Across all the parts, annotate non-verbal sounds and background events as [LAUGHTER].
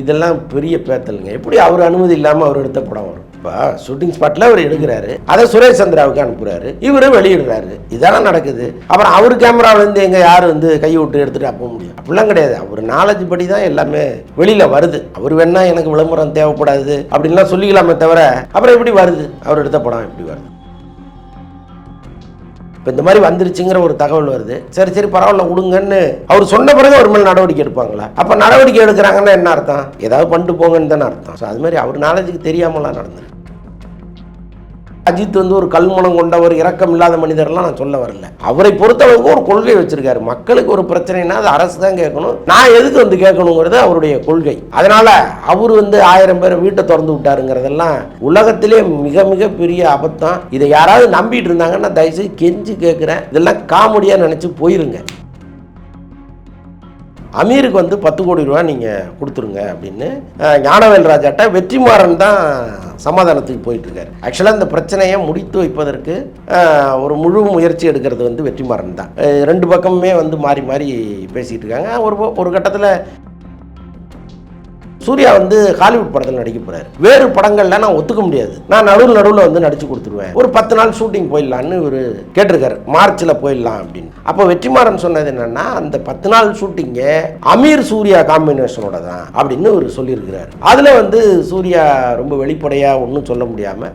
இதெல்லாம் பெரிய பேத்தலுங்க. எப்படி அவர் அனுமதி இல்லாமல் அவர் எடுத்த படம் வரும்? இப்போ ஷூட்டிங் ஸ்பாட்டில் அவர் எடுக்கிறாரு. அதை சுரேஷ் சந்திராவுக்கு அனுப்புகிறாரு இவரு வெளியிடுறாரு. இதெல்லாம் நடக்குது. அப்புறம் அவர் கேமராவிலேருந்து எங்கே யார் வந்து கை விட்டு எடுத்துகிட்டு அப்போ முடியும்? அப்படிலாம் கிடையாது. அவர் நாலேஜ் படி தான் எல்லாமே வெளியில் வருது. அவர் வேணா எனக்கு விளம்பரம் தேவைப்படாது அப்படின்லாம் சொல்லிக்கலாமே தவிர அப்புறம் எப்படி வருது? அவர் எடுத்த படம் எப்படி வருது? இப்போ இந்த மாதிரி வந்துருச்சுங்கிற ஒரு தகவல் வருது. சரி சரி பரவாயில்ல விடுங்கன்னு அவர் சொன்ன பிறகு அவர் மேலே நடவடிக்கை எடுப்பாங்களா? அப்போ நடவடிக்கை எடுக்கிறாங்கன்னா என்ன அர்த்தம்? ஏதாவது பண்ணிட்டு போங்கன்னு தானே அர்த்தம். ஸோ அது மாதிரி அவர் நாலேஜுக்கு தெரியாமலாம் நடந்தது அஜித் வந்து ஒரு கல்மனம் கொண்ட ஒரு இரக்கம் இல்லாத மனிதர்லாம் நான் சொல்ல வரல. அவரை பொறுத்தளவுக்கு ஒரு கொள்கை வச்சிருக்காரு. மக்களுக்கு ஒரு பிரச்சனைனா அது அரசு தான் கேட்கணும். நான் எதுக்கு வந்து கேட்கணுங்கிறது அவருடைய கொள்கை. அதனால அவர் வந்து ஆயிரம் பேர் வீட்டை திறந்து விட்டாருங்கிறதெல்லாம் உலகத்திலே மிக மிக பெரிய அபத்தம் இதை யாராவது நம்பிட்டு இருந்தாங்கன்னா தயவுசெய்து கெஞ்சி கேட்குறேன். இதெல்லாம் காமெடியாக நினச்சி போயிருங்க. அமீருக்கு வந்து பத்து கோடி ரூபா நீங்கள் கொடுத்துருங்க அப்படின்னு ஞானவேல் ராஜாட்ட வெற்றிமாறன் தான் சமாதானத்துக்கு போயிட்டு இருக்காரு ஆக்சுவலாக இந்த பிரச்சனையை முடித்து வைப்பதற்கு ஒரு முழு முயற்சி எடுக்கிறது வந்து வெற்றிமாறன் தான். ரெண்டு பக்கமுமே வந்து மாறி மாறி பேசிகிட்டு இருக்காங்க ஒரு ஒரு கட்டத்தில் சூர்யா வந்து ஹாலிவுட் படத்தில் நடிக்க போறாரு. வேறு படங்கள்ல நான் ஒத்துக்க முடியாது. நான் நடுவில் நடுவில் வந்து நடிச்சு கொடுத்துருவேன். ஒரு பத்து நாள் ஷூட்டிங் போயிடலான்னு இவர் கேட்டிருக்காரு. மார்ச்சில் போயிடலாம் அப்படின்னு. அப்போ வெற்றிமாறன் சொன்னது என்னன்னா அந்த பத்து நாள் ஷூட்டிங்கை அமீர் சூர்யா காம்பினேஷனோட தான் அப்படின்னு இவர் சொல்லியிருக்கிறார். அதில் வந்து சூர்யா ரொம்ப வெளிப்படையாக ஒன்றும் சொல்ல முடியாமல்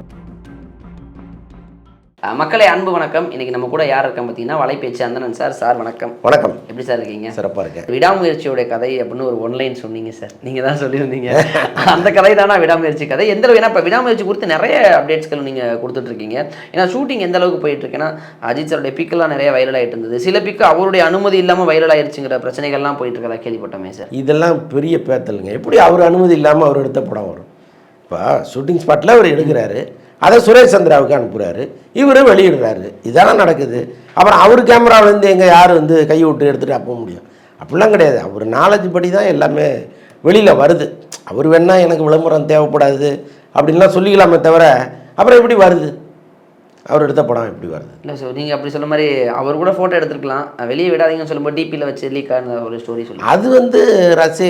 மக்களே அன்பு வணக்கம். இன்னைக்கு நம்ம கூட யார் இருக்கோம் பார்த்தீங்கன்னா வலைபேச்சு அந்தனன் சார். சார் வணக்கம். வணக்கம். எப்படி சார் இருக்கீங்க? சிறப்பாக இருக்கேன். விடாமுயற்சியோட கதை அப்படின்னு ஒரு ஒன்லைன் சொன்னீங்க சார். நீங்கள் தான் சொல்லியிருந்தீங்க. [LAUGHS] அந்த கதை தானா விடாமுயற்சி கதை? எந்த அளவு ஏன்னா இப்போ விடாமுயற்சி குறித்து நிறைய அப்டேட்ஸ்கள் நீங்கள் கொடுத்துட்ருக்கீங்க. ஏன்னா ஷூட்டிங் எந்த அளவுக்கு போயிட்டு இருக்குன்னா அஜித் சாருடைய பிக்கெல்லாம் நிறைய வைரல் ஆகிட்டு இருந்தது. சில பிக்கு அவருடைய அனுமதி இல்லாமல் வைரல் ஆயிருச்சுங்கிற பிரச்சனைகள்லாம் போயிட்டு இருக்கதா கேள்விப்பட்டோமே சார். இதெல்லாம் பெரிய பேத்தலுங்க. எப்படி அவர் அனுமதி இல்லாமல் அவர் எடுத்த படம் வரும்? இப்போ ஷூட்டிங் ஸ்பாட்டில் அவர் எடுக்கிறாரு. அதை சுரேஷ் சந்திராவுக்கு அனுப்புகிறாரு இவரு வெளியிடுறாரு. இதெல்லாம் நடக்குது. அப்புறம் அவர் கேமராவிலேருந்து எங்கே யார் வந்து கை விட்டு எடுத்துகிட்டு அப்போ முடியும். அப்படிலாம் கிடையாது. அவர் நாலேஜ் படி தான் எல்லாமே வெளியில் வருது. அவர் வேணா எனக்கு விளம்பரம் தேவைப்படாது அப்படின்லாம் சொல்லிக்கலாமே தவிர அப்புறம் எப்படி வருது? அவர் எடுத்த படம் எப்படி வருது? இல்லை சார் நீங்கள் அப்படி சொல்ல மாதிரி அவர் கூட ஃபோட்டோ எடுத்துருக்கலாம். வெளியே விடாதீங்கன்னு சொல்லும்போது டிபியில் வச்சு லீக் ஆன ஒரு ஸ்டோரி சொல்லி அது வந்து ரசி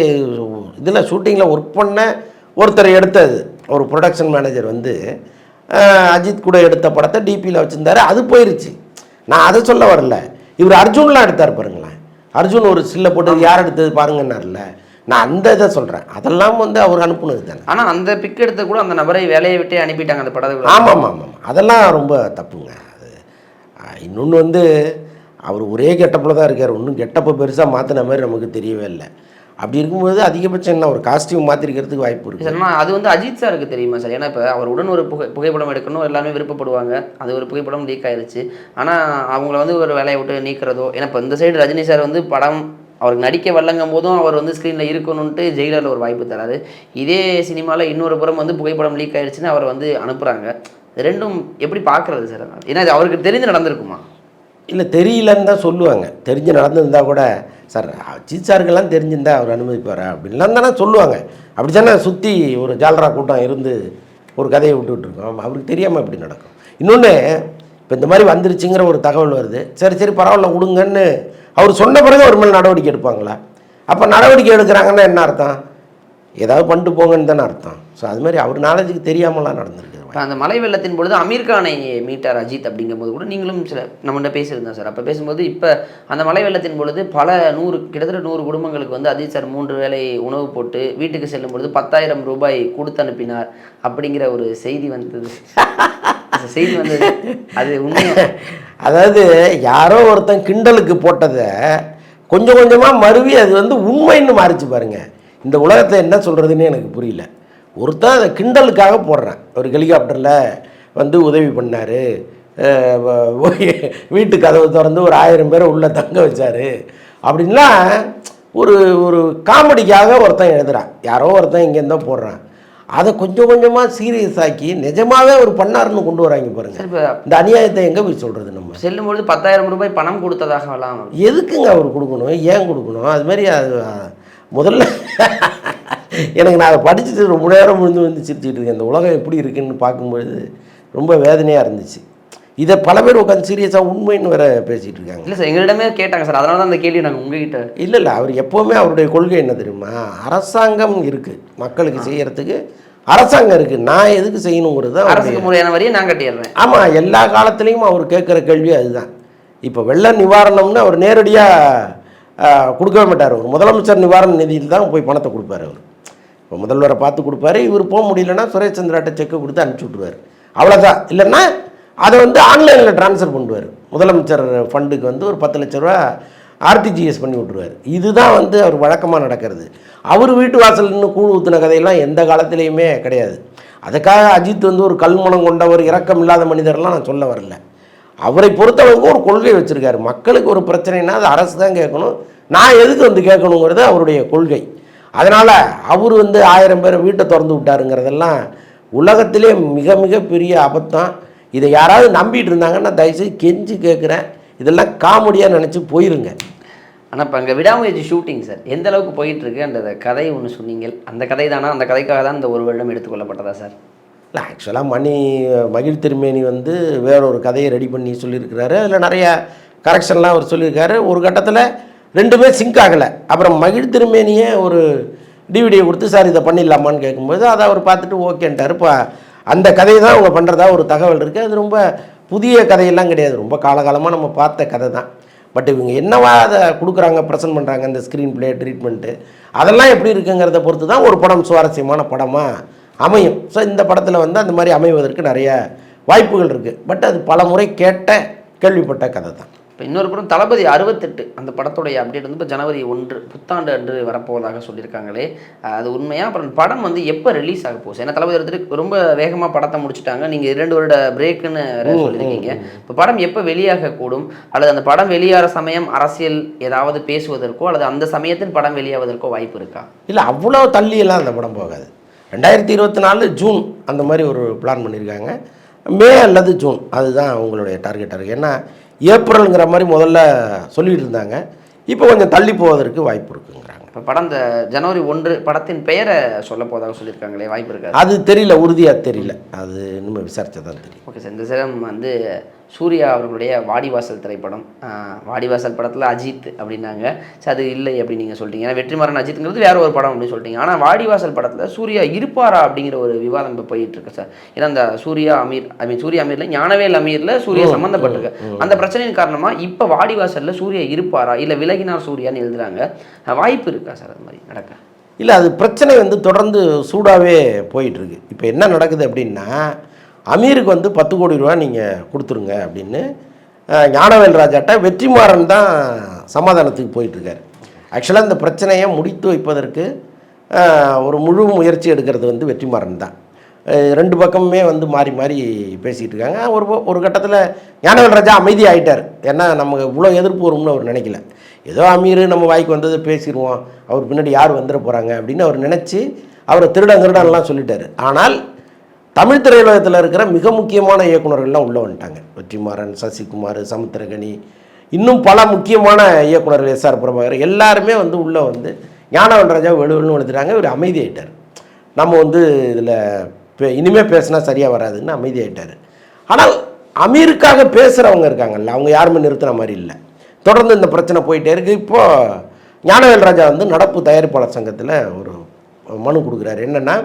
இதில் ஷூட்டிங்கில் ஒர்க் பண்ண ஒருத்தர் எடுத்தது. ஒரு ப்ரொடக்ஷன் மேனேஜர் வந்து அஜித் கூட எடுத்த படத்தை டிபியில் வச்சுருந்தாரு. அது போயிருச்சு. நான் அதை சொல்ல வரல. இவர் அர்ஜுன்லாம் எடுத்தார் பாருங்களேன். அர்ஜுன் ஒரு சில்ல போட்டு யார் எடுத்தது பாருங்கன்னார்ல நான் அந்த இதை சொல்கிறேன் அதெல்லாம் வந்து அவர் அனுப்புனது தானே. ஆனால் அந்த பிக் எடுத்து கூட அந்த நபரை வேலையை விட்டே அனுப்பிட்டாங்க அந்த படத்தை ஆமாம் ஆமாம் ஆமாம் அதெல்லாம் ரொம்ப தப்புங்க. அது இன்னொன்று வந்து அவர் ஒரே கெட்டப்பில் தான் இருக்கார். ஒன்றும் கெட்டப்பை பெருசாக மாற்றின மாதிரி நமக்கு தெரியவே இல்லை. அப்படி இருக்கும்போது அதிகபட்சம் என்ன? ஒரு காஸ்டியூம் மாற்றிருக்கிறதுக்கு வாய்ப்பு இருக்குது சார் ஆனா அது வந்து அஜித் சாருக்கு தெரியுமா சார் ஏன்னா இப்போ அவர் உடன் ஒரு புகை புகைப்படம் எடுக்கணும் எல்லாமே விருப்பப்படுவாங்க. அது ஒரு புகைப்படம் லீக் ஆயிருச்சு. ஆனால் அவங்கள வந்து ஒரு வேலையை விட்டு நீக்கிறதோ ஏன்னா இப்போ இந்த சைடு ரஜினி சார் வந்து படம் அவருக்கு நடிக்க வல்லங்கும் போதும் அவர் வந்து ஸ்க்ரீனில் இருக்கணும்ன்ட்டு ஜெயிலரில் ஒரு வாய்ப்பு தராரு. இதே சினிமாவில் இன்னொரு புறம் வந்து புகைப்படம் லீக் ஆயிடுச்சுன்னு அவரை வந்து அனுப்புகிறாங்க ரெண்டும் எப்படி பார்க்குறது சார் ஏன்னா இது அவருக்கு தெரிஞ்சு நடந்திருக்குமா? இல்லை தெரியலன்னு தான் சொல்லுவாங்க. தெரிஞ்சு நடந்திருந்தா கூட சார் அஜித் சாருக்கெல்லாம் தெரிஞ்சிருந்தா அவர் அனுமதிப்பார் அப்படின்லாம் தானே சொல்லுவாங்க. அப்படி தானே சுற்றி ஒரு ஜாலரா கூட்டம் இருந்து ஒரு கதையை விட்டுட்டு அவருக்கு தெரியாமல் இப்படி நடக்கும். இன்னொன்று இப்போ இந்த மாதிரி வந்துருச்சுங்கிற ஒரு தகவல் வருது. சரி சரி பரவாயில்ல விடுங்கன்னு. அவர் சொன்ன பிறகு அவர் மேலே நடவடிக்கை எடுப்பாங்களா? அப்போ நடவடிக்கை எடுக்கிறாங்கன்னா என்ன அர்த்தம்? ஏதாவது பண்ணிட்டு போங்கன்னு தானே அர்த்தம். ஸோ அது மாதிரி அவர் நாலேஜுக்கு தெரியாமலாம் நடந்திருக்கு. இப்போ அந்த மலை வெள்ளத்தின் பொழுது அமீர் கானை மீட்டார் அஜித் அப்படிங்கும்போது கூட நீங்களும் சில நம்மகிட்ட பேசியிருந்தோம் சார். அப்போ பேசும்போது இப்போ அந்த மலை வெள்ளத்தின் பொழுது பல நூறு கிட்டத்தட்ட நூறு குடும்பங்களுக்கு வந்து அஜித் சார் மூன்று வேளை உணவு போட்டு வீட்டுக்கு செல்லும் பொழுது பத்தாயிரம் ரூபாய் கொடுத்து அனுப்பினார் அப்படிங்கிற ஒரு செய்தி வந்தது. அந்த செய்தி வந்தது. அது உண்மையா? [LAUGHS] அதாவது யாரோ ஒருத்தன் கிண்டலுக்கு போட்டதை கொஞ்சம் கொஞ்சமாக மருவி அது வந்து உண்மைன்னு மாறிச்சு பாருங்க. இந்த உலகத்தில் என்ன சொல்கிறதுன்னு எனக்கு புரியல. ஒருத்தன் அதை கிண்டலுக்காக போடுறான். ஒரு ஹெலிகாப்டரில் வந்து உதவி பண்ணார். வீட்டு கதவு திறந்து ஒரு ஆயிரம் பேரை உள்ளே தங்க வச்சார். அப்படின்லாம் ஒரு ஒரு காமெடிக்காக ஒருத்தன் எழுதுறான். யாரோ ஒருத்தன் இங்கேருந்தோ போடுறான். அதை கொஞ்சம் கொஞ்சமாக சீரியஸ் ஆக்கி நிஜமாவே அவர் பண்ணாருன்னு கொண்டு வராங்க பாருங்க. இந்த அநியாயத்தை எங்கே போய் சொல்கிறது நம்ம? செல்லும் பொழுது பத்தாயிரம் ரூபாய் பணம் கொடுத்ததாகலாம் எதுக்குங்க அவர் கொடுக்கணும்? ஏன் கொடுக்கணும்? அது மாதிரி அது முதல்ல எனக்கு நான் அதை படிச்சுட்டு ரொம்ப நேரம் விழுந்து வந்து சிரிச்சுட்டு இருக்கேன். இந்த உலகம் எப்படி இருக்குன்னு பார்க்கும்பொழுது ரொம்ப வேதனையாக இருந்துச்சு. இதை பல பேர் உட்காந்து சீரியஸாக உண்மைன்னு வேற பேசிகிட்டு இருக்காங்க. இல்லை சார் எங்களிடமே கேட்டாங்க சார். அதனால தான் அந்த கேள்வி நாங்கள் உங்ககிட்ட. இல்லை இல்லை அவர் எப்போவுமே அவருடைய கொள்கை என்ன தெரியுமா? அரசாங்கம் இருக்குது மக்களுக்கு செய்யறதுக்கு அரசாங்கம் இருக்குது நான் எதுக்கு செய்யணுங்கிறது தான் அரசுக்கு முறையான வரியை நான் கட்டிடுறேன். ஆமாம் எல்லா காலத்துலேயும் அவர் கேட்குற கேள்வி அதுதான். இப்போ வெள்ள நிவாரணம்னு அவர் நேரடியாக கொடுக்கவே மாட்டார் அவர். முதலமைச்சர் நிவாரண நிதியில் தான் போய் பணத்தை கொடுப்பாரு அவர். இப்போ முதல்வரை பார்த்து கொடுப்பாரு. இவர் போக முடியலன்னா சுரேஷ் சந்திராட்ட செக்கை கொடுத்து அனுப்பிச்சி விட்ருவார் அவ்வளோதான் இல்லைன்னா அதை வந்து ஆன்லைனில் ட்ரான்ஸ்ஃபர் பண்ணுவார். முதலமைச்சர் ஃபண்டுக்கு வந்து ஒரு பத்து லட்ச ரூபா ஆர்டிஜிஎஸ் பண்ணி விட்ருவார் இதுதான் வந்து அவர் வழக்கமாக நடக்கிறது. அவர் வீட்டு வாசல் நின்று கூழ் ஊற்றின கதையெல்லாம் எந்த காலத்துலேயுமே கிடையாது. அதுக்காக அஜித் வந்து ஒரு கல்மணம் கொண்டவர் இரக்கம் இல்லாத மனிதர்லாம் நான் சொல்ல வரல. அவரை பொறுத்தளவுக்கு ஒரு கொள்கை வச்சுருக்காரு. மக்களுக்கு ஒரு பிரச்சனைனா அது அரசு தான் கேட்கணும். நான் எதுக்கு வந்து கேட்கணுங்கிறது அவருடைய கொள்கை. அதனால் அவர் வந்து ஆயிரம் பேர் வீட்டை திறந்து விட்டாருங்கிறதெல்லாம் உலகத்திலே மிக மிக பெரிய அபத்தம் இதை யாராவது நம்பிட்டு இருந்தாங்கன்னா தயவுசெய்து கெஞ்சி கேட்குறேன். இதெல்லாம் காமெடியாக நினச்சி போயிருங்க. ஆனால் இப்போ அங்கே விடாமுயற்சி ஷூட்டிங் சார். எந்த அளவுக்கு போயிட்டுருக்கு அந்த கதை ஒன்று சொன்னீங்க. அந்த கதை தானா அந்த கதைக்காக தான் இந்த ஒரு வருடம் எடுத்துக்கொள்ளப்பட்டதா சார்? இல்லை ஆக்சுவலாக மணி மகிழ் திருமேனி வந்து வேற ஒரு கதையை ரெடி பண்ணி சொல்லியிருக்கிறாரு. அதில் நிறைய கரெக்ஷன்லாம் அவர் சொல்லியிருக்காரு. ஒரு கட்டத்தில் ரெண்டுமே சிங்க் ஆகலை. அப்புறம் மகிழ் திருமேனியே ஒரு டிவிடியை கொடுத்து சார் இதை பண்ணிடலாமான்னு கேட்கும்போது அதை அவர் பார்த்துட்டு ஓகேன்ட்டார் இப்போ அந்த கதையை தான் அவங்க பண்ணுறதா ஒரு தகவல் இருக்குது அது ரொம்ப புதிய கதையெல்லாம் கிடையாது. ரொம்ப காலகாலமாக நம்ம பார்த்த கதை தான். பட் இவங்க என்னவா அதை கொடுக்குறாங்க ப்ரெசென்ட் பண்ணுறாங்க இந்த ஸ்க்ரீன் பிளே ட்ரீட்மெண்ட்டு அதெல்லாம் எப்படி இருக்குங்கிறத பொறுத்து தான் ஒரு படம் சுவாரஸ்யமான படமாக அமையும். ஸோ இந்த படத்தில் வந்து அந்த மாதிரி அமைவதற்கு நிறைய வாய்ப்புகள் இருக்குது பட் அது பல முறை கேட்ட கேள்விப்பட்ட கதை தான். இப்போ இன்னொரு படம் தளபதி அறுபத்தெட்டு. அந்த படத்துடைய அப்டேட் வந்து இப்போ ஜனவரி ஒன்று புத்தாண்டு அன்று வரப்போவதாக சொல்லியிருக்காங்களே. அது உண்மையா? அப்புறம் படம் வந்து எப்போ ரிலீஸ் ஆக போகுது? ஏன்னா தளபதி எடுத்துட்டு ரொம்ப வேகமாக படத்தை முடிச்சுட்டாங்க. நீங்கள் இரண்டு வருட பிரேக்குன்னு சொல்லியிருக்கீங்க. இப்போ படம் எப்போ வெளியாக கூடும் அல்லது அந்த படம் வெளியாகிற சமயம் அரசியல் ஏதாவது பேசுவதற்கோ அல்லது அந்த சமயத்தில் படம் வெளியாவதற்கோ வாய்ப்பு இருக்கா? இல்லை அவ்வளோ தள்ளியெல்லாம் அந்த படம் போகாது. ரெண்டாயிரத்தி இருபத்தி நாலு ஜூன் அந்த மாதிரி ஒரு பிளான் பண்ணியிருக்காங்க. மே அல்லது ஜூன் அதுதான் அவங்களுடைய டார்கெட்டாக இருக்குது ஏன்னா ஏப்ரலுங்கிற மாதிரி முதல்ல சொல்லிட்டு இருந்தாங்க. இப்போ கொஞ்சம் தள்ளி போவதற்கு வாய்ப்பு இருக்குங்கிறாங்க. இப்போ படம் இந்த ஜனவரி ஒன்று படத்தின் பெயரை சொல்ல போவதாக சொல்லியிருக்காங்களே வாய்ப்பு இருக்கா? அது தெரியல உறுதியாக தெரியல. அது இன்னும் விசாரிச்சா தான் தெரியும். ஓகே சார் இந்த சிரம் வந்து சூர்யா அவர்களுடைய வாடிவாசல் திரைப்படம் வாடிவாசல் படத்தில் அஜித் அப்படின்னாங்க. சார் அது இல்லை அப்படின்னு நீங்கள் சொல்லிட்டீங்க. ஏன்னா வெற்றிமாறன் அஜித்ங்கிறது வேற ஒரு படம் அப்படின்னு சொல்லிட்டீங்க. ஆனால் வாடிவாசல் படத்தில் சூர்யா இருப்பாரா அப்படிங்கிற ஒரு விவாதம் இப்போ போயிட்டு இருக்கு சார். ஏன்னா அந்த சூர்யா அமீர் ஐ மீன் சூர்யா அமீர்ல ஞானவேல் அமீர்ல சூர்யா சம்மந்தப்பட்டிருக்கு அந்த பிரச்சனையின் காரணமாக இப்போ வாடிவாசல்ல சூர்யா இருப்பாரா? இல்லை விலகினார் சூர்யான்னு எழுதுறாங்க. ஆஹ் வாய்ப்பு இருக்கா சார் அது மாதிரி நடக்க? இல்லை அது பிரச்சனை வந்து தொடர்ந்து சூடாகவே போயிட்டுருக்கு இப்போ என்ன நடக்குது அப்படின்னா அமீருக்கு வந்து பத்து கோடி ரூபா நீங்கள் கொடுத்துருங்க அப்படின்னு ஞானவேல் ராஜாட்ட வெற்றிமாறன் தான் சமாதானத்துக்கு போயிட்டுருக்காரு. ஆக்சுவலாக இந்த பிரச்சனையை முடித்து வைப்பதற்கு ஒரு முழு முயற்சி எடுக்கிறது வந்து வெற்றிமாறன் தான். ரெண்டு பக்கமுமே வந்து மாறி மாறி பேசிகிட்டு இருக்காங்க ஒரு ஒரு கட்டத்தில் ஞானவேல் ராஜா அமைதி ஆயிட்டார். ஏன்னா நமக்கு இவ்வளோ எதிர்ப்பு வரும்னு அவர் நினைக்கல. ஏதோ அமீர் நம்ம வாய்க்கு வந்தது பேசிடுவோம் அவர் பின்னாடி யார் வந்துட போகிறாங்க அப்படின்னு அவர் நினச்சி அவரை திருடன் திருடன்லாம் சொல்லிட்டார். ஆனால் தமிழ் திரையுலகத்தில் இருக்கிற மிக முக்கியமான இயக்குனர்கள்லாம் உள்ளே வந்துட்டாங்க. வெற்றிமாறன் சசிகுமார் சமுத்திரகனி இன்னும் பல முக்கியமான இயக்குனர்கள் எஸ்ஆர் பிரபாகர். எல்லாருமே வந்து உள்ளே வந்து ஞானவன் ராஜா வெளுவெளுன்னு வளர்த்துட்டாங்க. இவர் அமைதியாயிட்டார் நம்ம வந்து இதில் பே இனிமேல் பேசினா சரியாக வராதுன்னு அமைதியாயிட்டார் ஆனால் அமீருக்காக பேசுகிறவங்க இருக்காங்கல்ல அவங்க யாருமே நிறுத்துகிற மாதிரி இல்லை. தொடர்ந்து இந்த பிரச்சனை போயிட்டே இருக்குது இப்போது ஞானவேல் ராஜா வந்து நடப்பு தயாரிப்பாளர் சங்கத்தில் ஒரு மனு கொடுக்குறாரு. என்னென்னா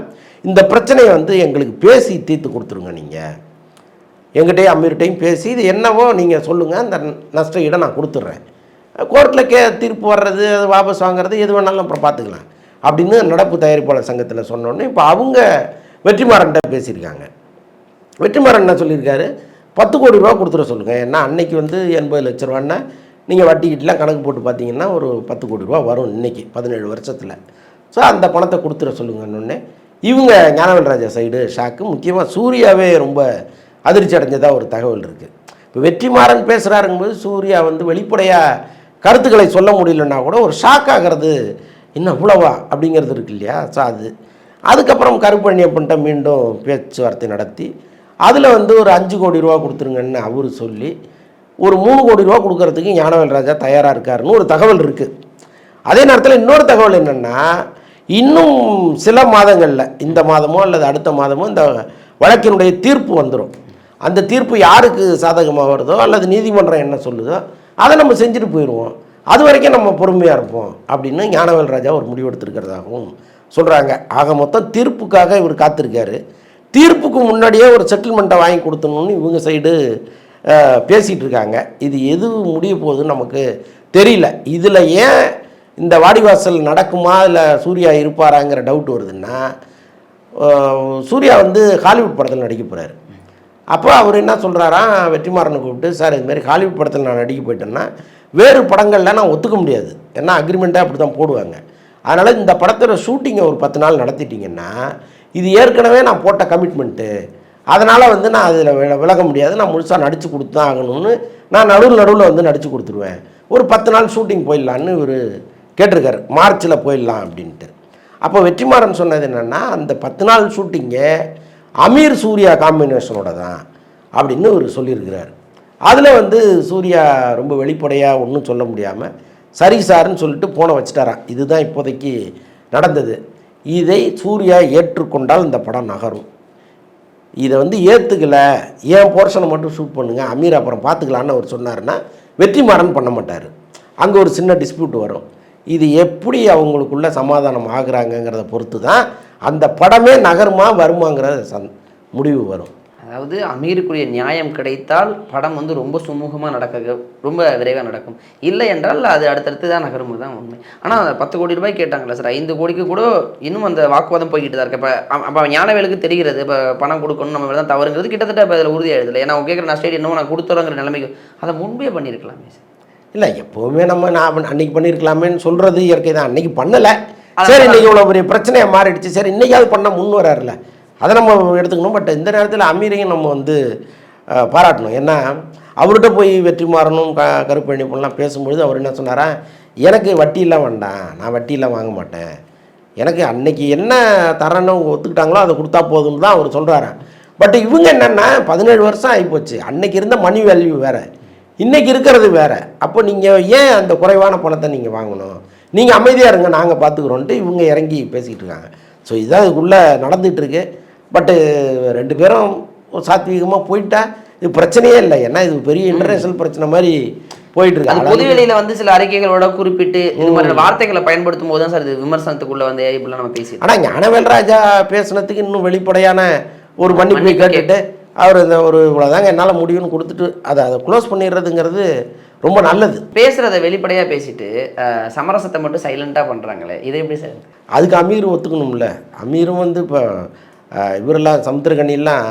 இந்த பிரச்சனையை வந்து எங்களுக்கு பேசி தீர்த்து கொடுத்துருங்க நீங்கள் எங்கிட்டையும் அம்மீர்கிட்டையும் பேசி இது என்னவோ நீங்கள் சொல்லுங்கள் அந்த நஷ்ட ஈடை நான் கொடுத்துட்றேன். கோர்ட்டில் கே தீர்ப்பு வர்றது அது வாபஸ் வாங்குறது எது வேணாலும் அப்புறம் பார்த்துக்கலாம். அப்படின்னு நடப்பு தயாரிப்பாளர் சங்கத்தில் சொன்னோன்னே இப்போ அவங்க வெற்றிமாறன்ட்ட பேசியிருக்காங்க. வெற்றிமாறன் என்ன சொல்லியிருக்காரு? பத்து கோடி ரூபா கொடுத்துட சொல்லுங்கள் ஏன்னா அன்னைக்கு வந்து எண்பது லட்ச ரூபான்னா நீங்கள் வட்டிக்கிட்டலாம் கணக்கு போட்டு பார்த்தீங்கன்னா ஒரு பத்து கோடி ரூபா வரும் இன்னைக்கு பதினேழு வருஷத்தில். ஸோ அந்த பணத்தை கொடுத்துட சொல்லுங்கன்னு இவங்க ஞானவேல் ராஜா சைடு ஷாக்கு முக்கியமாக சூர்யாவே ரொம்ப அதிர்ச்சி அடைஞ்சதாக ஒரு தகவல் இருக்குது இப்போ வெற்றிமாறன் பேசுகிறாருங்கும்போது சூர்யா வந்து வெளிப்படையாக கருத்துக்களை சொல்ல முடியலன்னா கூட ஒரு ஷாக் ஆகிறது இன்னும் இவ்வளவா அப்படிங்கிறது இருக்கு இல்லையா? ஸோ அது. அதுக்கப்புறம் கருப்பண்ணியப்பன்ட்ட மீண்டும் பேச்சுவார்த்தை நடத்தி அதில் வந்து ஒரு அஞ்சு கோடி ரூபா கொடுத்துருங்கன்னு அவர் சொல்லி ஒரு மூணு கோடி ரூபா கொடுக்கறதுக்கு ஞானவேல் ராஜா தயாராக இருக்காருன்னு ஒரு தகவல் இருக்குது அதே நேரத்தில் இன்னொரு தகவல் என்னென்னா இன்னும் சில மாதங்களில் இந்த மாதமோ அல்லது அடுத்த மாதமோ இந்த வழக்கினுடைய தீர்ப்பு வந்துடும் அந்த தீர்ப்பு யாருக்கு சாதகமாக வருதோ அல்லது நீதிமன்றம் என்ன சொல்லுதோ அதை நம்ம செஞ்சுட்டு போயிடுவோம். அது வரைக்கும் நம்ம பொறுமையாக இருப்போம் அப்படின்னு ஞானவேல் ராஜா ஒரு முடிவெடுத்திருக்கிறதாகவும் சொல்கிறாங்க ஆக மொத்தம் தீர்ப்புக்காக இவர் காத்திருக்காரு. தீர்ப்புக்கு முன்னாடியே ஒரு செட்டில்மெண்ட்டை வாங்கி கொடுத்தணும்னு இவங்க சைடு பேசிகிட்டு இருக்காங்க. இது எது முடிய போகுதுன்னு நமக்கு தெரியல. இதில் ஏன் இந்த வாடிவாசல் நடக்குமா இல்லை சூர்யா இருப்பாராங்கிற டவுட் வருதுன்னா சூர்யா வந்து ஹாலிவுட் படத்தில் நடிக்க போகிறார் அப்போ அவர் என்ன சொல்கிறாராம் வெற்றிமாறனை கூப்பிட்டு சார் இதுமாரி ஹாலிவுட் படத்தில் நான் நடிக்க போயிட்டேன்னா வேறு படங்களில் நான் ஒத்துக்க முடியாது. ஏன்னா அக்ரிமெண்ட்டாக அப்படி தான் போடுவாங்க. அதனால் இந்த படத்தோட ஷூட்டிங்கை ஒரு பத்து நாள் நடத்திட்டீங்கன்னா இது ஏற்கனவே நான் போட்ட கமிட்மெண்ட்டு அதனால் வந்து நான் அதில் வில விலக முடியாது. நான் முழுசாக நடித்து கொடுத்து தான் ஆகணும்னு நான் நடுவில் நடுவில் வந்து நடித்து கொடுத்துருவேன். ஒரு பத்து நாள் ஷூட்டிங் போயிடலான்னு ஒரு கேட்டிருக்காரு மார்ச்சில் போயிடலாம் அப்படின்ட்டு. அப்போ வெற்றிமாறன் சொன்னது என்னென்னா அந்த பத்து நாள் ஷூட்டிங்கே அமீர் சூர்யா காம்பினேஷனோட தான் அப்படின்னு அவர் சொல்லியிருக்கிறார். அதில் வந்து சூர்யா ரொம்ப வெளிப்படையாக ஒன்றும் சொல்ல முடியாமல் சரி சார்னு சொல்லிட்டு போனை வச்சுட்டாரான் இதுதான் இப்போதைக்கு நடந்தது. இதை சூர்யா ஏற்றுக்கொண்டால் இந்த படம் நகரும். இதை வந்து ஏற்றுக்கலை ஏன் போர்ஷனை மட்டும் ஷூட் பண்ணுங்கள் அமீர் அப்புறம் பார்த்துக்கலான்னு அவர் சொன்னார்னா வெற்றிமாறன் பண்ண மாட்டார். அங்கே ஒரு சின்ன டிஸ்பியூட் வரும். இது எப்படி அவங்களுக்குள்ள சமாதானம் ஆகுறாங்கங்கிறத பொறுத்து தான் அந்த படமே நகருமா வருமாங்கிறத சந் முடிவு வரும். அதாவது அமீருக்குரிய நியாயம் கிடைத்தால் படம் வந்து ரொம்ப சுமூகமாக நடக்க ரொம்ப விரைவாக நடக்கும். இல்லை என்றால் அது அடுத்தடுத்து தான் நகரும் தான் உண்மை. ஆனால் பத்து கோடி ரூபாய் கேட்டாங்களே சார் ஐந்து கோடிக்கு கூட இன்னும் அந்த வாக்குவாதம் போய்கிட்டு தான் இருக்கு. இப்போ அப்போ ஞானவேலுக்கு தெரிகிறது இப்போ பணம் கொடுக்கணும் நம்ம தான் தவறுங்கிறது கிட்டத்தட்ட இப்போ அதில் உறுதியாகிடுதில்லை ஏன்னா அவங்க கேட்குற நான் ஸ்டேட் இன்னும் நான் கொடுத்துறோங்கிற நிலைமைக்கு அதை முன்பே பண்ணியிருக்கலாமே சார். இல்லை எப்போவுமே நம்ம நான் அன்னைக்கு பண்ணியிருக்கலாமேன்னு சொல்கிறது இயற்கை தான். அன்னைக்கு பண்ணலை. சரி இன்னைக்கு இவ்வளோ பெரிய பிரச்சனையாக மாறிடுச்சு. சரி இன்னைக்காவது பண்ண முன் வராருல அதை நம்ம எடுத்துக்கணும். பட் இந்த நேரத்தில் அமீரையும் நம்ம வந்து பாராட்டணும். ஏன்னா அவர்கிட்ட போய் வெற்றி மாறணும் க கருப்பண்ணி பண்ணலாம் பேசும்பொழுது அவர் என்ன சொன்னாரா எனக்கு வட்டியெல்லாம் வேண்டாம். நான் வட்டியெல்லாம் வாங்க மாட்டேன். எனக்கு அன்னைக்கு என்ன அவங்க ஒத்துக்கிட்டாங்களோ அதை கொடுத்தா போதும்னு தான் அவர் சொல்கிறாரு பட் இவங்க என்னென்னா பதினேழு வருஷம் ஆகிப்போச்சு. அன்னைக்கு இருந்த மணி வேல்யூ வேறு. இன்னைக்கு இருக்கிறது வேற. அப்போ நீங்கள் ஏன் அந்த குறைவான பணத்தை நீங்கள் வாங்கணும்? நீங்கள் அமைதியாக இருங்க நாங்கள் பார்த்துக்குறோன்ட்டு இவங்க இறங்கி பேசிக்கிட்டு இருக்காங்க. ஸோ இதான் இதுக்குள்ளே நடந்துட்டு இருக்கு. பட்டு ரெண்டு பேரும் சாத்வீகமாக போயிட்டா இது பிரச்சனையே இல்லை. ஏன்னா இது பெரிய இன்டர்நேஷனல் பிரச்சனை மாதிரி போயிட்டு இருக்கு. பொதுவெளியில வந்து சில அறிக்கைகளோட குறிப்பிட்டு இது மாதிரி வார்த்தைகளை பயன்படுத்தும் போது தான் சார் இது விமர்சனத்துக்குள்ள வந்து இப்படிலாம் நம்ம பேசி ஆனால் ஞானவேல் ராஜா பேசுனதுக்கு இன்னும் வெளிப்படையான ஒரு மன்னிப்பு கேட்டுட்டு அவர் இந்த ஒரு இவ்வளோதாங்க என்னால் முடியும்னு கொடுத்துட்டு அதை அதை க்ளோஸ் பண்ணிடுறதுங்கிறது ரொம்ப நல்லது. பேசுறத வெளிப்படையா பேசிட்டு சமரசத்தை மட்டும் சைலண்டா பண்றாங்களே இது எப்படி சார்? அதுக்கு அமீர் ஒத்துக்கணும்ல. அமீரும் வந்து இப்போ இவரெல்லாம் சமுத்திரகனிலாம்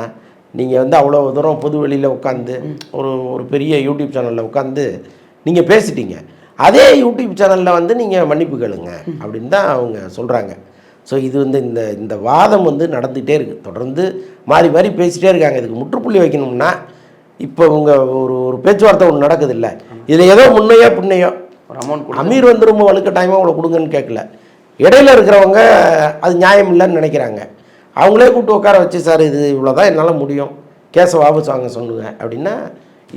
நீங்கள் வந்து அவ்வளோ தூரம் பொது வெளியில் உட்காந்து ஒரு ஒரு பெரிய யூடியூப் சேனலில் உட்காந்து நீங்கள் பேசிட்டீங்க. அதே யூடியூப் சேனலில் வந்து நீங்கள் மன்னிப்பு கேளுங்க அப்படின்னு தான் அவங்க சொல்கிறாங்க ஸோ இது வந்து இந்த இந்த வாதம் வந்து நடந்துகிட்டே இருக்குது தொடர்ந்து மாறி மாறி பேசிகிட்டே இருக்காங்க. இதுக்கு முற்றுப்புள்ளி வைக்கணும்னா இப்போ உங்க ஒரு ஒரு பேச்சுவார்த்தை ஒன்று நடக்குது இல்லை இதில் ஏதோ முன்னையோ பின்னையோ அமௌண்ட் அமீர் வந்து ரொம்ப வலுக்கட்டாயமாக உங்களை கொடுங்கன்னு கேட்கல இடையில இருக்கிறவங்க அது நியாயம் இல்லைன்னு நினைக்கிறாங்க. அவங்களே கூப்பிட்டு உட்கார வச்சு சார் இது இவ்வளோதான் என்னால் முடியும். கேஸை வாபஸ் வாங்க சொல்லுங்க. அப்படின்னா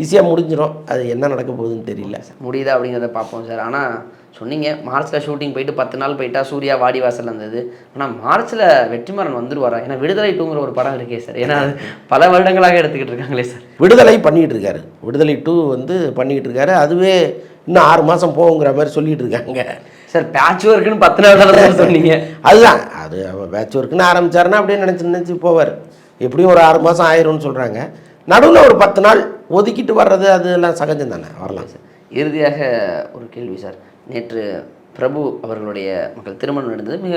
ஈஸியாக முடிஞ்சிடும் அது என்ன நடக்க போகுதுன்னு தெரியல. முடியுதா அப்படிங்கிறத பார்ப்போம் சார். ஆனால் சொன்னீங்க மார்ச்சில் ஷூட்டிங் போயிட்டு பத்து நாள் போயிட்டா சூர்யா வாடி வாசல் இருந்தது. ஆனால் மார்ச்சில் வெற்றிமாறன் வந்துருவாரா? ஏன்னா விடுதலை டூங்கிற ஒரு படம் இருக்கே சார். ஏன்னா அது பல வருடங்களாக எடுத்துக்கிட்டு இருக்காங்களே சார். விடுதலை பண்ணிகிட்டு இருக்காரு. விடுதலை டூ வந்து பண்ணிக்கிட்டு இருக்காரு. அதுவே இன்னும் ஆறு மாதம் போகுங்கிற மாதிரி சொல்லிட்டு இருக்காங்க. சார் பேட்ச் ஒர்க்குன்னு பத்து நாள் தானே சொன்னீங்க. அதுதான். அது பேட்ச் ஒர்க்குன்னு ஆரம்பிச்சாருன்னா அப்படியே நினச்சி நினச்சி போவார். எப்படியும் ஒரு ஆறு மாதம் ஆயிரும்னு சொல்கிறாங்க நடுவில் ஒரு பத்து நாள் ஒதுக்கிட்டு வர்றது அதெல்லாம் சகஜம் தானே? வரலாம். இறுதியாக ஒரு கேள்வி சார். நேற்று பிரபு அவர்களுடைய மக்கள் திருமணம் நடந்தது. மிக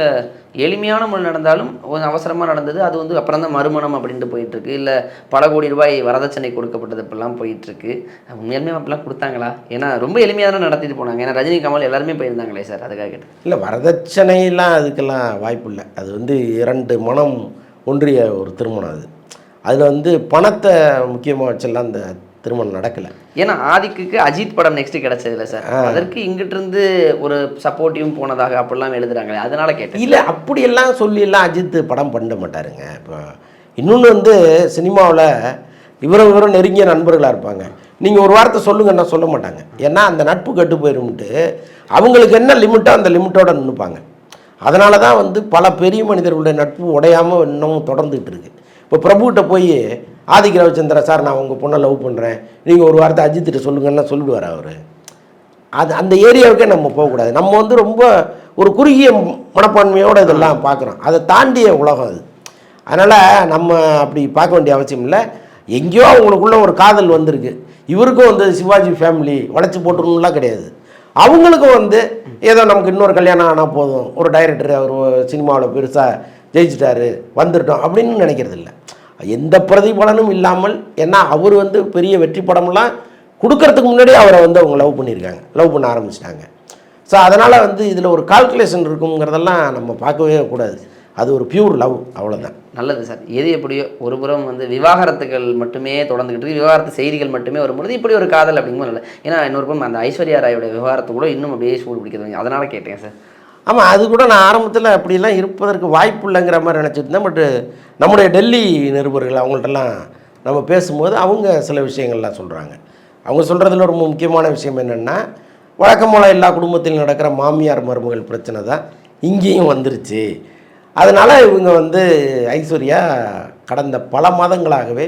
எளிமையான முறை நடந்தாலும் ஒரு அவசரமாக நடந்தது. அது வந்து அப்புறம் தான் மறுமணம் அப்படின்ட்டு போயிட்டு இருக்கு இல்லை பல கோடி ரூபாய் வரதட்சணை கொடுக்கப்பட்டது இப்படிலாம் போயிட்டு இருக்கு உண்மையாலுமே அப்படிலாம் கொடுத்தாங்களா? ஏன்னா ரொம்ப எளிமையாக தானே நடத்திட்டு போனாங்க. ஏன்னா ரஜினி கமல் எல்லாருமே போயிருந்தாங்களே சார் அதுக்காக கேட்டேன். இல்லை வரதட்சணையெல்லாம் அதுக்கெல்லாம் வாய்ப்பு இல்லை. அது வந்து இரண்டு மனம் ஒன்றிய ஒரு திருமணம் அது. அதில் வந்து பணத்தை முக்கியமாக வச்செல்லாம் அந்த திருமணம் நடக்கலை. ஏன்னா ஆதிக்குக்கு அஜித் படம் நெக்ஸ்ட் கிடைச்சதுல சார் அதற்கு இங்கிட்டு இருந்து ஒரு சப்போர்ட்டிவும் போனதாக அப்படிலாம் எழுதுறாங்களே அதனால கேட்டேன். இல்லை அப்படியெல்லாம் சொல்லியெல்லாம் அஜித் படம் பண்ண மாட்டாருங்க. இப்போ இன்னொன்று வந்து சினிமாவில் இவரும் இவரும் நெருங்கிய நண்பர்களாக இருப்பாங்க. நீங்கள் ஒரு வார்த்தை சொல்லுங்கன்னா சொல்ல மாட்டாங்க. ஏன்னா அந்த நட்பு கெட்டு போயிரும்ட்டு அவங்களுக்கு என்ன லிமிட்டோ அந்த லிமிட்டோட நின்றுப்பாங்க அதனால தான் வந்து பல பெரிய மனிதர்களுடைய நட்பு உடையாமல் இன்னமும் தொடர்ந்துகிட்டு இருக்கு. இப்போ பிரபுகிட்ட போய் ஆதிக்க ரவிச்சந்திரா சார் நான் உங்கள் பொண்ணை லவ் பண்ணுறேன் நீங்கள் ஒரு வார்த்தை அஜித்திட்ட சொல்லுங்கன்னா சொல்லிடுவார் அவர். அது அந்த ஏரியாவுக்கே நம்ம போகக்கூடாது. நம்ம வந்து ரொம்ப ஒரு குறுகிய மனப்பான்மையோடு இதெல்லாம் பார்க்குறோம் அதை தாண்டிய உலகம் அது. அதனால் நம்ம அப்படி பார்க்க வேண்டிய அவசியம் இல்லை. எங்கேயோ அவங்களுக்குள்ள ஒரு காதல் வந்திருக்கு. இவருக்கும் வந்து சிவாஜி ஃபேமிலி வளைச்சி போட்டுருணும்லாம் கிடையாது. அவங்களுக்கும் வந்து ஏதோ நமக்கு இன்னொரு கல்யாணம் ஆனால் போதும். ஒரு டைரக்டர் அவர் சினிமாவில் பெருசாக ஜெயிச்சிட்டாரு வந்துட்டோம் அப்படின்னு நினைக்கிறது இல்லை எந்த பிரதிபலனும் இல்லாமல் ஏன்னா அவர் வந்து பெரிய வெற்றி படம்லாம் கொடுக்கறதுக்கு முன்னாடி அவரை வந்து அவங்க லவ் பண்ணியிருக்காங்க. லவ் பண்ண ஆரம்பிச்சிட்டாங்க. ஸோ அதனால் வந்து இதில் ஒரு கால்குலேஷன் இருக்குங்கிறதெல்லாம் நம்ம பார்க்கவே கூடாது. அது ஒரு பியூர் லவ் அவ்வளோதான் நல்லது சார். எது எப்படியோ ஒரு புறம் வந்து விவாகரத்துகள் மட்டுமே தொடர்ந்துக்கிட்டு இருக்கு. விவாகரத்து செய்திகள் மட்டுமே வரும்பொழுது இப்படி ஒரு காதல் அப்படிங்கும்போது நல்ல ஏன்னா இன்னொரு புறம் அந்த ஐஸ்வர்யா ராயோட விவகாரத்தை கூட இன்னும் அப்படியே சூடு பிடிக்கிறது. அதனால் கேட்டேன் சார். ஆமாம் அது கூட நான் ஆரம்பத்தில் அப்படிலாம் இருப்பதற்கு வாய்ப்பு இல்லைங்கிற மாதிரி நினச்சிட்டு இருந்தேன். பட் நம்முடைய டெல்லி நிருபர்கள் அவங்கள்ட்டலாம் நம்ம பேசும்போது அவங்க சில விஷயங்கள்லாம் சொல்கிறாங்க அவங்க சொல்கிறதுல ரொம்ப முக்கியமான விஷயம் என்னென்னா வழக்கம் போல் எல்லா குடும்பத்திலும் நடக்கிற மாமியார் மருமகள் பிரச்சனை தான் இங்கேயும் வந்துருச்சு. அதனால் இவங்க வந்து ஐஸ்வர்யா கடந்த பல மாதங்களாகவே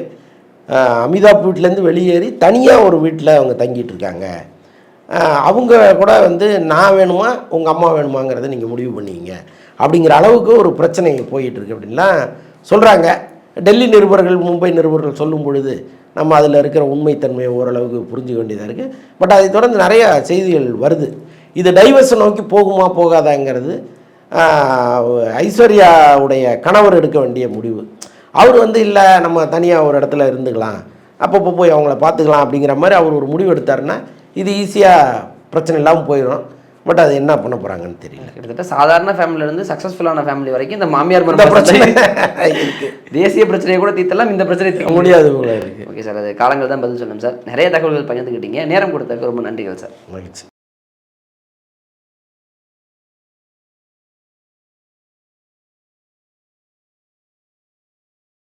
அமிதாப் வீட்டிலேருந்து வெளியேறி தனியாக ஒரு வீட்டில் அவங்க தங்கிட்டு இருக்காங்க. அவங்க கூட வந்து நான் வேணுமா உங்கள் அம்மா வேணுமாங்கிறத நீங்கள் முடிவு பண்ணிக்கிங்க அப்படிங்கிற அளவுக்கு ஒரு பிரச்சனை போயிட்டுருக்கு அப்படின்லாம் சொல்கிறாங்க டெல்லி நிருபர்கள் மும்பை நிருபர்கள் சொல்லும் பொழுது நம்ம அதில் இருக்கிற உண்மைத்தன்மையை ஓரளவுக்கு புரிஞ்சுக்க வேண்டியதாக இருக்குது பட் அதை தொடர்ந்து நிறையா செய்திகள் வருது. இது டைவர்ஸை நோக்கி போகுமா போகாதாங்கிறது ஐஸ்வர்யாவுடைய கணவர் எடுக்க வேண்டிய முடிவு. அவர் வந்து இல்லை நம்ம தனியாக ஒரு இடத்துல இருந்துக்கலாம். அப்பப்போ போய் அவங்கள பார்த்துக்கலாம். அப்படிங்கிற மாதிரி அவர் ஒரு முடிவு எடுத்தாருன்னா இது ஈஸியாக பிரச்சனை இல்லாமல் போயிடும் பட் அது என்ன பண்ண போகிறாங்கன்னு தெரியல. கிட்டத்தட்ட சாதாரண ஃபேமிலில இருந்து சக்ஸஸ்ஃபுல்லான ஃபேமிலி வரைக்கும் இந்த மாமியார் இந்த மருமகள் பிரச்சனை தேசிய பிரச்சனையை கூட தீர்த்தலாம் இந்த பிரச்சனை தீர்க்க முடியாது. ஓகே சார் அது காலங்கள் தான் பதில் சொல்லணும் சார் நிறைய தகவல்கள் பகிர்ந்துக்கிட்டீங்க நேரம் கொடுத்ததுக்கு ரொம்ப நன்றிகள் சார் மகிழ்ச்சி.